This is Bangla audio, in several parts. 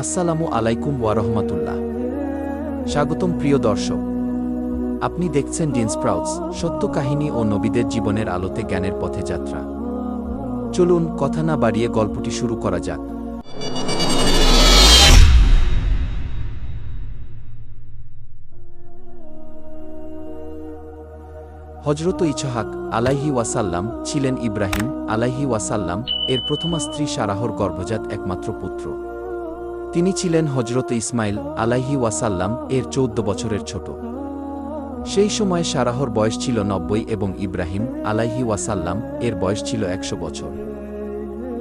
আসসালামু আলাইকুম ওয়া রহমাতুল্লাহ। স্বাগতম প্রিয় দর্শক, আপনি দেখছেন ডিন স্প্রাউটস, সত্য কাহিনী ও নবীদের জীবনের আলোতে জ্ঞানের পথে যাত্রা। চলুন কথা না বাড়িয়ে গল্পটি শুরু করা যাক। হজরত ইছহাক আলাইহি ওয়াসাল্লাম ছিলেন ইব্রাহিম আলাইহি ওয়াসাল্লাম এর প্রথমা স্ত্রী সারাহর গর্ভজাত একমাত্র পুত্র। তিনি ছিলেন হজরত ইসমাইল আলাইহি ওয়াসাল্লাম এর চৌদ্দ বছরের ছোট। সেই সময় সারাহর বয়স ছিল নব্বই এবং ইব্রাহিম আলাইহি ওয়াসাল্লাম এর বয়স ছিল একশো বছর।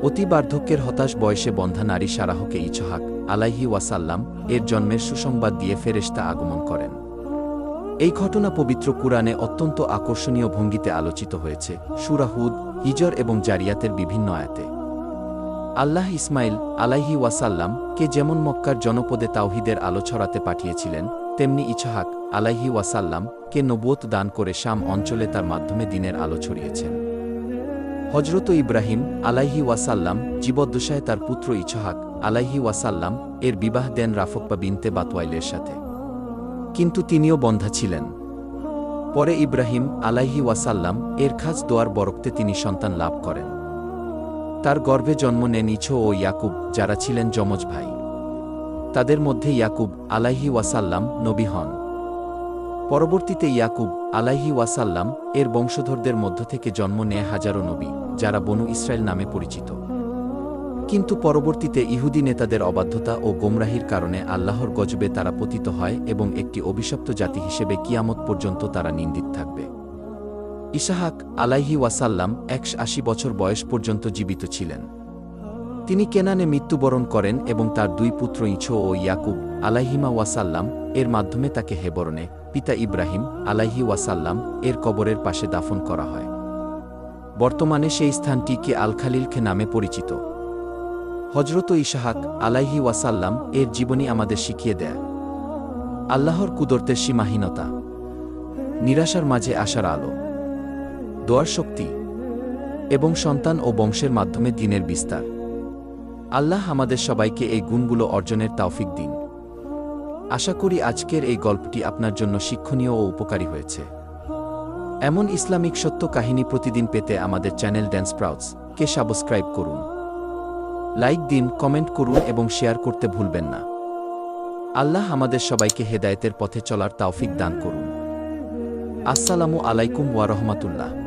অতি বার্ধক্যের হতাশ বয়সে বন্ধা নারী সারাহকে ইছহাক আলাইহি ওয়াসাল্লাম এর জন্মের সুসংবাদ দিয়ে ফেরেশতা আগমন করেন। এই ঘটনা পবিত্র কুরআনে অত্যন্ত আকর্ষণীয় ভঙ্গিতে আলোচিত হয়েছে। সুরাহুদ হিজর এবং জারিয়াতের বিভিন্ন আয়াতে। আল্লাহ ইসমাইল আলাইহি ওয়াসাল্লাম কে যেমন মক্কার জনপদে তাওহিদের আলো ছড়াতে পাঠিয়েছিলেন, তেমনি ইছহাক আলাইহি ওয়াসাল্লাম কে নবুয়ত দান করে শাম অঞ্চলে তার মাধ্যমে দিনের আলো ছড়িয়েছেন। হজরত ইব্রাহিম আলাইহি ওয়াসাল্লাম জীবদ্দশায় তার পুত্র ইছহাক আলাইহি ওয়াসাল্লাম এর বিবাহ দেন রাফকবা বিনতে বাতওয়াইলের সাথে। কিন্তু তিনিও বন্ধা ছিলেন। পরে ইব্রাহিম আলাইহি ওয়াসাল্লাম এর খাস দোয়ার বরক্তে তিনি সন্তান লাভ করেন। তার গর্ভে জন্ম নেন ইছো ও ইয়াকুব, যারা ছিলেন যমজ ভাই। তাদের মধ্যে ইয়াকুব আলাইহি ওয়াসাল্লাম নবী হন। পরবর্তীতে ইয়াকুব আলাইহি ওয়াসাল্লাম এর বংশধরদের মধ্য থেকে জন্ম নেয় হাজারো নবী, যারা বনু ইসরায়েল নামে পরিচিত। কিন্তু পরবর্তীতে ইহুদি নেতাদের অবাধ্যতা ও গোমরাহির কারণে আল্লাহর গজবে তারা পতিত হয় এবং একটি অভিশপ্ত জাতি হিসেবে কিয়ামত পর্যন্ত তারা নিন্দিত থাকবে। ইসাহাক আলাইহি ওয়াসাল্লাম একশ আশি বছর বয়স পর্যন্ত জীবিত ছিলেন। তিনি কেনানে মৃত্যুবরণ করেন এবং তার দুই পুত্র ইছো ও ইয়াকুব আলাইহিমা ওয়াসাল্লাম এর মাধ্যমে তাকে হেবরণে পিতা ইব্রাহিম আলাইহি ওয়াসাল্লাম এর কবরের পাশে দাফন করা হয়। বর্তমানে সেই স্থানটি কে আল খালিলখে নামে পরিচিত। হজরত ইশাহাক আলাইহি ওয়াসাল্লাম এর জীবনী আমাদের শিখিয়ে দেয়। আল্লাহর কুদরতের সীমাহীনতা, নিরাশার মাঝে আসার আলো। দোয়ার শক্তি এবং সন্তান ও বংশের মাধ্যমে দিনের বিস্তার। আল্লাহ আমাদের সবাইকে এই গুণগুলো অর্জনের তাওফিক দিন। আশা করি আজকের এই গল্পটি আপনার জন্য শিক্ষণীয় ও উপকারী হয়েছে। এমন ইসলামিক সত্য কাহিনী প্রতিদিন পেতে আমাদের চ্যানেল ড্যান্স প্রাউটস কে সাবস্ক্রাইব করুন। লাইক দিন, কমেন্ট করুন এবং শেয়ার করতে ভুলবেন না। আল্লাহ আমাদের সবাইকে হেদায়েতের পথে চলার তাওফিক দান করুন। আসসালামু আলাইকুম ওয়া রহমাতুল্লাহ।